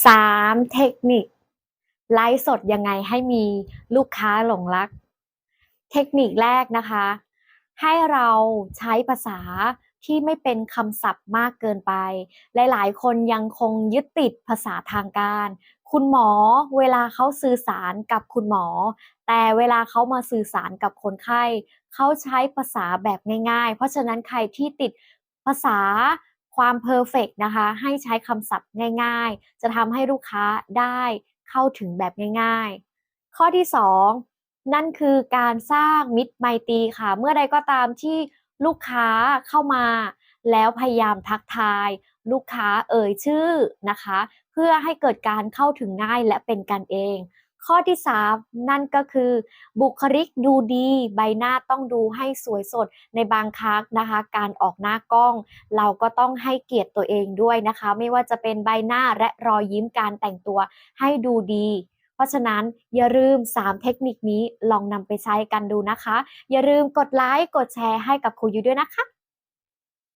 3 เทคนิค ไลฟ์สดยังไงให้มีลูกค้าหลงรัก เทคนิคแรกนะคะ ให้เราใช้ภาษาที่ไม่เป็นคำศัพท์มากเกินไป หลาย ๆ คนยังคงยึดติดภาษาทางการ คุณหมอเวลาเขาสื่อสารกับคุณหมอ แต่เวลาเขามาสื่อสารกับคนไข้ เขาใช้ภาษาแบบง่าย ๆ เพราะฉะนั้นใครที่ติดภาษา ความเพอร์เฟกต์นะคะ ให้ใช้คำศัพท์ง่าย ๆ จะทำให้ลูกค้าได้เข้าถึงแบบง่าย ๆ ข้อที่ 2 นั่นคือการสร้างมิตรไมตรีค่ะ เมื่อใดก็ตามที่ลูกค้าเข้ามา แล้วพยายามทักทาย ลูกค้าเอ่ยชื่อนะคะ เพื่อให้เกิดการเข้าถึงง่ายและเป็นกันเอง ข้อที่ 3 นั่นก็คือ บุคลิกดูดี ใบหน้าต้องดูให้สวยสดในบางครั้งนะคะ การออกหน้ากล้อง เราก็ต้องให้เกียรติตัวเองด้วยนะคะ ไม่ว่าจะเป็นใบหน้าและรอยยิ้มการแต่งตัวให้ดูดีเพราะฉะนั้นอย่าลืม 3 เทคนิคนี้ลองนำไปใช้กันดูนะคะ อย่าลืมกดไลค์กดแชร์ให้กับครูยุ้ยด้วยนะคะ